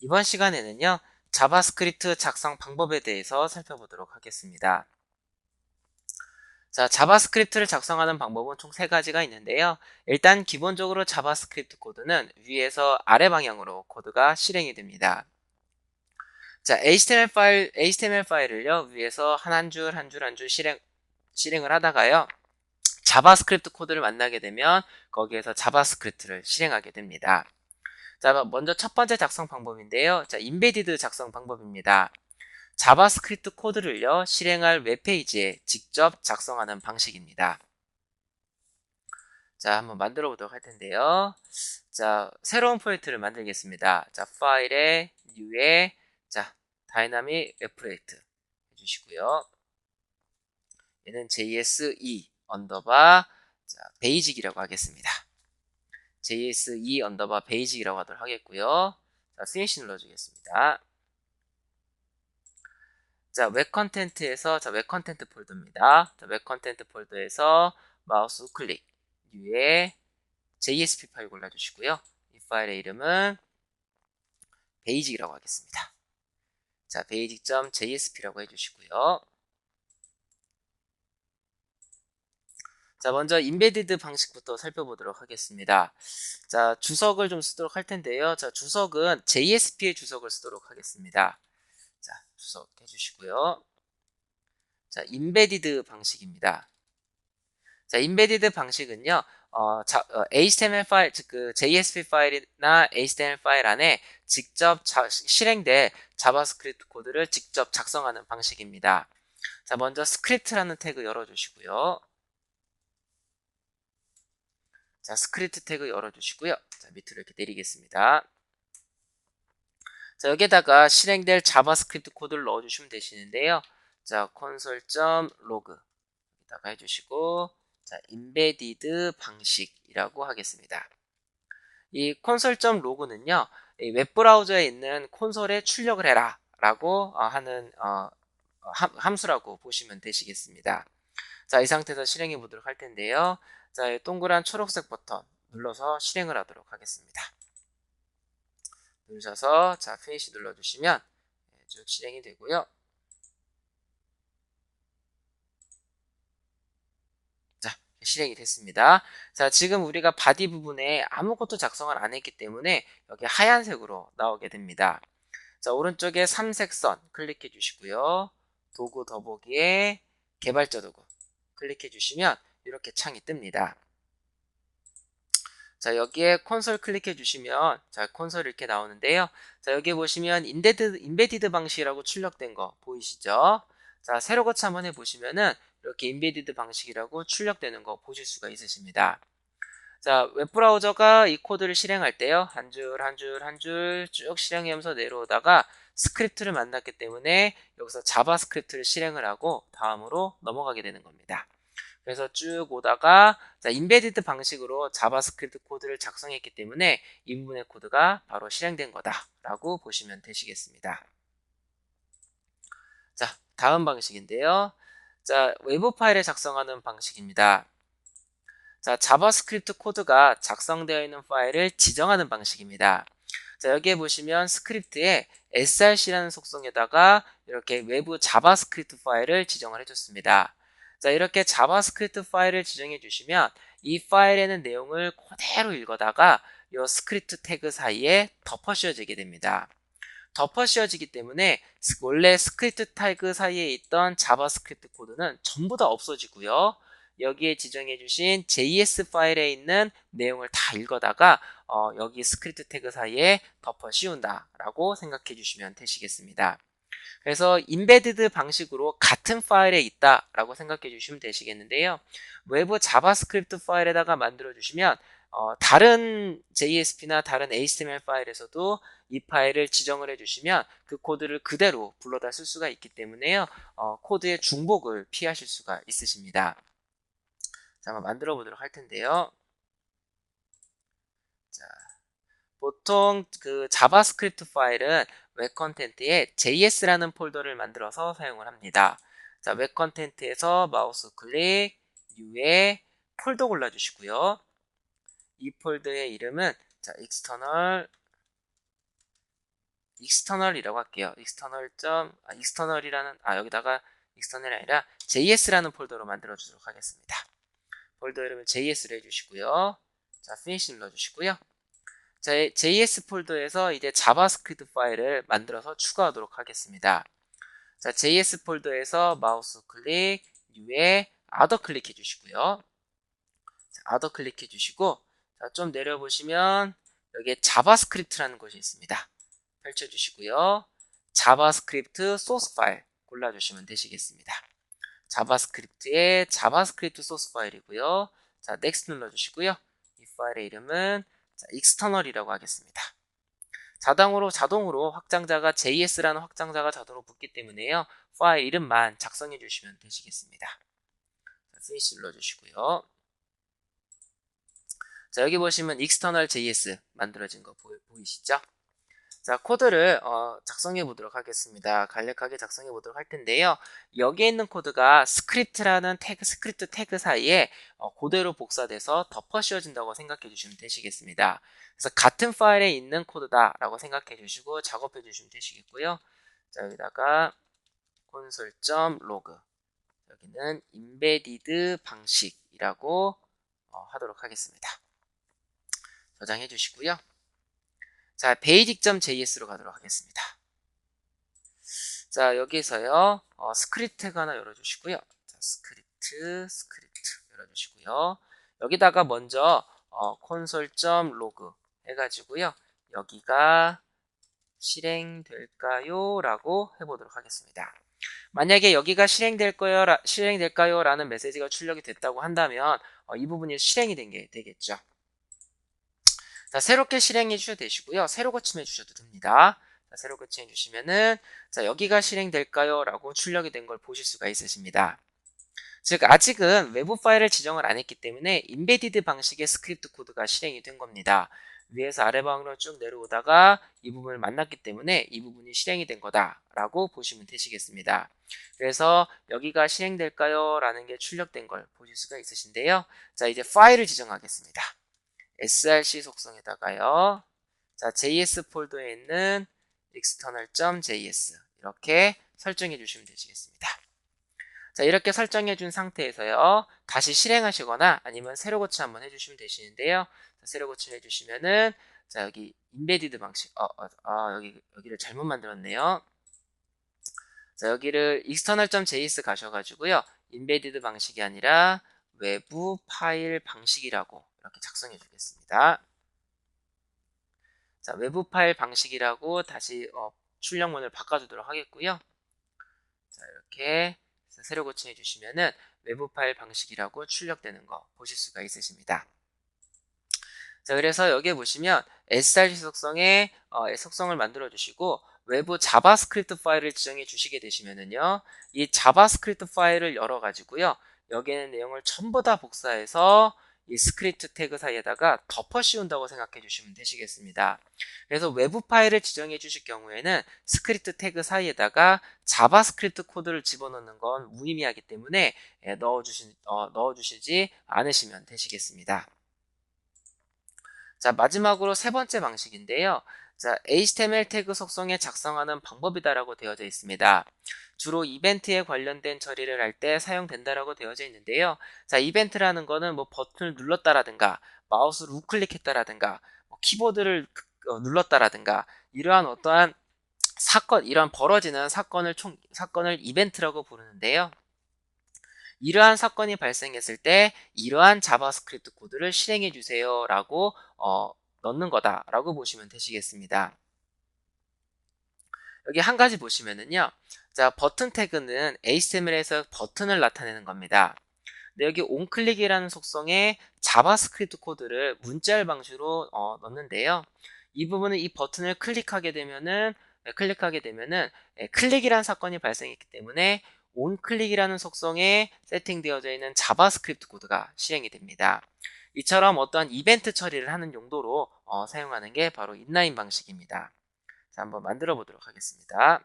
이번 시간에는요, 자바스크립트 작성 방법에 대해서 살펴보도록 하겠습니다. 자, 자바스크립트를 작성하는 방법은 총 세 가지가 있는데요. 일단 기본적으로 자바스크립트 코드는 위에서 아래 방향으로 코드가 실행이 됩니다. 자, HTML 파일, HTML 파일을요, 위에서 한 한 줄, 한 줄, 한 줄 실행, 실행을 하다가요, 자바스크립트 코드를 만나게 되면 거기에서 자바스크립트를 실행하게 됩니다. 자, 먼저 첫 번째 작성 방법인데요. 자, 인베디드 작성 방법입니다. 자바스크립트 코드를요, 실행할 웹페이지에 직접 작성하는 방식입니다. 자, 한번 만들어 보도록 할 텐데요. 자, 새로운 프로젝트를 만들겠습니다. 자, 파일에, 뉴에, 자, 다이나믹 웹 프로젝트 해주시고요. 얘는 JS2 언더바, 자, 베이직이라고 하겠습니다. JS2 언더바 베이직이라고 하도록 하겠고요. 자, 피니시 눌러주겠습니다. 자, 웹 컨텐트에서 자, 웹 컨텐트 폴더입니다. 자, 웹 컨텐트 폴더에서 마우스 우클릭 뉴에 JSP 파일 골라주시고요. 이 파일의 이름은 베이직이라고 하겠습니다. 자, basic.jsp라고 해주시고요. 자, 먼저 인베디드 방식부터 살펴보도록 하겠습니다. 자, 주석을 좀 쓰도록 할 텐데요. 자, 주석은 JSP의 주석을 쓰도록 하겠습니다. 자, 주석 해주시고요. 자, 인베디드 방식입니다. 자, 인베디드 방식은요, 어, 자, 어, HTML 파일, 즉, 그 JSP 파일이나 HTML 파일 안에 직접 자, 실행된 자바스크립트 코드를 직접 작성하는 방식입니다. 자, 먼저 스크립트라는 태그 열어주시고요. 자, 스크립트 태그 열어주시고요. 자, 밑으로 이렇게 내리겠습니다. 자, 여기에다가 실행될 자바스크립트 코드를 넣어주시면 되시는데요. 자, console.log 여기다가 해주시고 자, embedded 방식이라고 하겠습니다. 이 console.log는요, 웹브라우저에 있는 콘솔에 출력을 해라 라고 어, 하는 어, 함수라고 보시면 되시겠습니다. 자, 이 상태에서 실행해 보도록 할 텐데요. 자, 동그란 초록색 버튼 눌러서 실행을 하도록 하겠습니다. 누르셔서 자, 피니시 눌러주시면 예, 쭉 실행이 되고요. 자, 실행이 됐습니다. 자, 지금 우리가 바디 부분에 아무것도 작성을 안 했기 때문에 여기 하얀색으로 나오게 됩니다. 자, 오른쪽에 삼색선 클릭해 주시고요. 도구 더보기에 개발자 도구 클릭해 주시면 이렇게 창이 뜹니다. 자 여기에 콘솔 클릭해 주시면 자 콘솔 이렇게 나오는데요. 자 여기 보시면 인베디드, 인베디드 방식이라고 출력된 거 보이시죠? 자 세로 거치 한번 해보시면은 이렇게 인베디드 방식이라고 출력되는 거 보실 수가 있으십니다. 자 웹브라우저가 이 코드를 실행할 때요. 한 줄 한 줄 한 줄 쭉 실행하면서 내려오다가 스크립트를 만났기 때문에 여기서 자바스크립트를 실행을 하고 다음으로 넘어가게 되는 겁니다 그래서 쭉 오다가 자, 인베디드 방식으로 자바스크립트 코드를 작성했기 때문에 이 부분의 코드가 바로 실행된 거다라고 보시면 되시겠습니다. 자, 다음 방식인데요. 자, 외부 파일을 작성하는 방식입니다. 자, 자바스크립트 코드가 작성되어 있는 파일을 지정하는 방식입니다. 자, 여기에 보시면 스크립트에 src라는 속성에다가 이렇게 외부 자바스크립트 파일을 지정을 해줬습니다. 자 이렇게 자바스크립트 파일을 지정해 주시면 이 파일에는 내용을 그대로 읽어다가 이 스크립트 태그 사이에 덮어 씌워지게 됩니다. 덮어 씌워지기 때문에 원래 스크립트 태그 사이에 있던 자바스크립트 코드는 전부 다 없어지고요. 여기에 지정해 주신 JS 파일에 있는 내용을 다 읽어다가 어, 여기 스크립트 태그 사이에 덮어 씌운다 라고 생각해 주시면 되시겠습니다. 그래서 인베디드 방식으로 같은 파일에 있다 라고 생각해 주시면 되시겠는데요. 외부 자바스크립트 파일에다가 만들어 주시면 어, 다른 JSP나 다른 HTML 파일에서도 이 파일을 지정을 해주시면 그 코드를 그대로 불러다 쓸 수가 있기 때문에요. 어, 코드의 중복을 피하실 수가 있으십니다. 자, 한번 만들어 보도록 할 텐데요. 자, 보통 그 자바스크립트 파일은 웹 컨텐트에 JS라는 폴더를 만들어서 사용을 합니다. 자, 웹 컨텐트에서 마우스 클릭, U에 폴더 골라주시고요. 이 폴더의 이름은 자, external external이라고 할게요. external 점 아, external이라는 아 여기다가 external이 아니라 JS라는 폴더로 만들어 주도록 하겠습니다. 폴더 이름을 JS로 해주시고요. 자, finish 눌러주시고요. 자, JS 폴더에서 이제 자바스크립트 파일을 만들어서 추가하도록 하겠습니다. 자, JS 폴더에서 마우스 클릭, U에 아더 클릭해 주시고요. 자, 아더 클릭해 주시고, 자, 좀 내려보시면 여기에 자바스크립트라는 것이 있습니다. 펼쳐주시고요. 자바스크립트 소스 파일 골라주시면 되시겠습니다. 자바스크립트의 자바스크립트 소스 파일이고요. 자, 넥스트 눌러주시고요. 이 파일의 이름은 자, external이라고 하겠습니다. 자동으로 자동으로 확장자가 JS라는 확장자가 자동으로 붙기 때문에요. 파일 이름만 작성해 주시면 되시겠습니다. 자, finish 눌러주시고요. 자, 여기 보시면 external JS 만들어진 거 보이, 보이시죠? 자, 코드를 어, 작성해 보도록 하겠습니다. 간략하게 작성해 보도록 할 텐데요. 여기에 있는 코드가 스크립트라는 태그, 스크립트 태그 사이에 어, 그대로 복사돼서 덮어 씌워진다고 생각해 주시면 되시겠습니다. 그래서 같은 파일에 있는 코드다라고 생각해 주시고 작업해 주시면 되시겠고요. 자, 여기다가 콘솔.로그 여기는 인베디드 방식이라고 어, 하도록 하겠습니다. 저장해 주시고요. 자, basic.js로 가도록 하겠습니다. 자, 여기서요, 어, 스크립트가 하나 열어주시고요. 자, 스크립트, 스크립트 열어주시고요. 여기다가 먼저 어, console.log 해가지고요. 여기가 실행될까요? 라고 해보도록 하겠습니다. 만약에 여기가 실행될 거요, 실행될까요? 라는 메시지가 출력이 됐다고 한다면 어, 이 부분이 실행이 된 게 되겠죠. 자, 새롭게 실행해 주셔도 되시고요. 새로 고침해 주셔도 됩니다. 자, 새로 고침해 주시면은 자, 여기가 실행될까요? 라고 출력이 된 걸 보실 수가 있으십니다. 즉 아직은 외부 파일을 지정을 안 했기 때문에 인베디드 방식의 스크립트 코드가 실행이 된 겁니다. 위에서 아래방으로 쭉 내려오다가 이 부분을 만났기 때문에 이 부분이 실행이 된 거다라고 보시면 되시겠습니다. 그래서 여기가 실행될까요? 라는 게 출력된 걸 보실 수가 있으신데요. 자 이제 파일을 지정하겠습니다. Src 속성에다가요. 자, js 폴더에 있는 external.js 이렇게 설정해 주시면 되시겠습니다. 자, 이렇게 설정해 준 상태에서요. 다시 실행하시거나 아니면 새로 고침 한번 해 주시면 되시는데요. 자, 새로 고침 해 주시면은 자, 여기 인베디드 방식 어, 어, 어, 여기 여기를 잘못 만들었네요. 자, 여기를 external.js 가셔 가지고요. 인베디드 방식이 아니라 외부 파일 방식이라고 이렇게 작성해 주겠습니다. 자, 외부 파일 방식이라고 다시 어, 출력문을 바꿔주도록 하겠고요. 자, 이렇게 새로 고침해 주시면은 외부 파일 방식이라고 출력되는 거 보실 수가 있으십니다. 자, 그래서 여기에 보시면 src 속성에 어, 속성을 만들어 주시고 외부 자바스크립트 파일을 지정해 주시게 되시면은요. 이 자바스크립트 파일을 열어 가지고요. 여기에는 내용을 전부 다 복사해서 이 스크립트 태그 사이에다가 덮어 씌운다고 생각해 주시면 되시겠습니다. 그래서 외부 파일을 지정해 주실 경우에는 스크립트 태그 사이에다가 자바스크립트 코드를 집어넣는 건 무의미하기 때문에 예, 넣어주시, 어, 넣어주시지 않으시면 되시겠습니다. 자, 마지막으로 세 번째 방식인데요. 자, HTML 태그 속성에 작성하는 방법이다라고 되어져 있습니다. 주로 이벤트에 관련된 처리를 할 때 사용된다라고 되어져 있는데요. 자, 이벤트라는 거는 뭐 버튼을 눌렀다라든가 마우스를 우클릭했다라든가 뭐 키보드를 어, 눌렀다라든가 이러한 어떠한 사건, 이러한 벌어지는 사건을 총 사건을 이벤트라고 부르는데요. 이러한 사건이 발생했을 때 이러한 자바스크립트 코드를 실행해 주세요라고 어, 넣는 거다라고 보시면 되시겠습니다. 여기 한 가지 보시면은요. 자, 버튼 태그는 HTML에서 버튼을 나타내는 겁니다. 근데 여기 onClick이라는 속성에 자바스크립트 코드를 문자열 방식으로 어, 넣는데요. 이 부분은 이 버튼을 클릭하게 되면은 네, 클릭하게 되면은 네, 클릭이라는 사건이 발생했기 때문에 onClick이라는 속성에 세팅되어져 있는 자바스크립트 코드가 실행이 됩니다. 이처럼 어떠한 이벤트 처리를 하는 용도로 어, 사용하는 게 바로 인라인 방식입니다. 자, 한번 만들어 보도록 하겠습니다.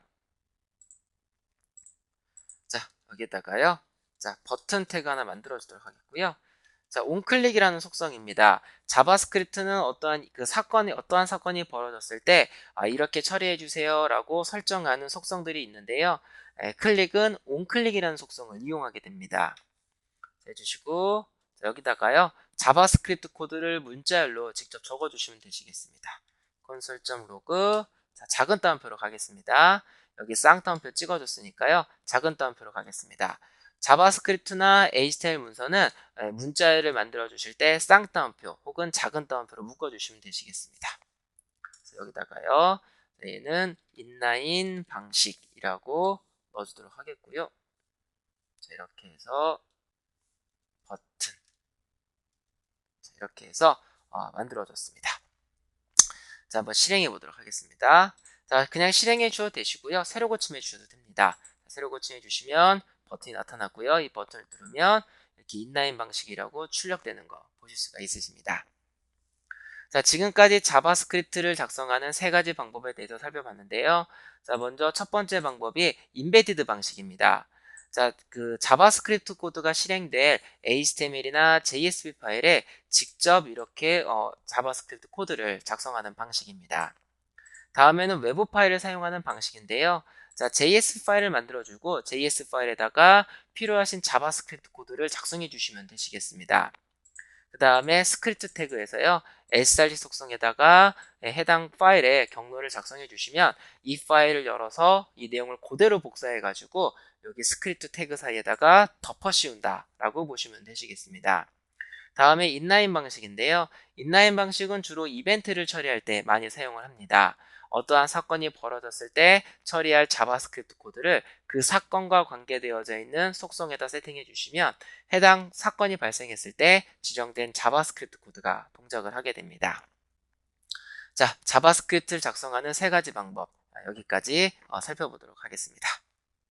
자, 여기다가요. 자, 버튼 태그 하나 만들어 주도록 하겠고요. 자, onClick이라는 속성입니다. 자바스크립트는 어떠한 그 사건이 어떠한 사건이 벌어졌을 때 아, 이렇게 처리해 주세요라고 설정하는 속성들이 있는데요. 에, 클릭은 onClick이라는 속성을 이용하게 됩니다. 자, 해주시고 자, 여기다가요 자바스크립트 코드를 문자열로 직접 적어주시면 되시겠습니다. 콘솔.로그 자, 작은 따옴표로 가겠습니다. 여기 쌍따옴표 찍어줬으니까요. 작은 따옴표로 가겠습니다. 자바스크립트나 HTML 문서는 문자를 만들어 주실 때 쌍따옴표 혹은 작은 따옴표로 묶어 주시면 되시겠습니다. 여기다가요. 얘는 인라인 방식이라고 넣어주도록 하겠고요. 자, 이렇게 해서 버튼 자, 이렇게 해서 어, 만들어졌습니다. 자, 한번 실행해 보도록 하겠습니다. 자, 그냥 실행해 주셔도 되시고요. 새로 고침해 주셔도 됩니다. 자, 새로 고침해 주시면 버튼이 나타났고요. 이 버튼을 누르면 이렇게 인라인 방식이라고 출력되는 거 보실 수가 있으십니다. 자, 지금까지 자바스크립트를 작성하는 세 가지 방법에 대해서 살펴봤는데요. 자, 먼저 첫 번째 방법이 인베디드 방식입니다. 자, 그 자바스크립트 코드가 실행될 HTML이나 JSP 파일에 직접 이렇게 어, 자바스크립트 코드를 작성하는 방식입니다. 다음에는 외부 파일을 사용하는 방식인데요. 자, JS 파일을 만들어주고 JS 파일에다가 필요하신 자바스크립트 코드를 작성해 주시면 되시겠습니다. 그 다음에 스크립트 태그에서요. src 속성에다가 해당 파일의 경로를 작성해 주시면 이 파일을 열어서 이 내용을 그대로 복사해 가지고 여기 스크립트 태그 사이에다가 덮어 씌운다 라고 보시면 되시겠습니다. 다음에 인라인 방식인데요. 인라인 방식은 주로 이벤트를 처리할 때 많이 사용을 합니다. 어떠한 사건이 벌어졌을 때 처리할 자바스크립트 코드를 그 사건과 관계되어져 있는 속성에다 세팅해 주시면 해당 사건이 발생했을 때 지정된 자바스크립트 코드가 동작을 하게 됩니다. 자, 자바스크립트를 작성하는 세 가지 방법 여기까지 어, 살펴보도록 하겠습니다.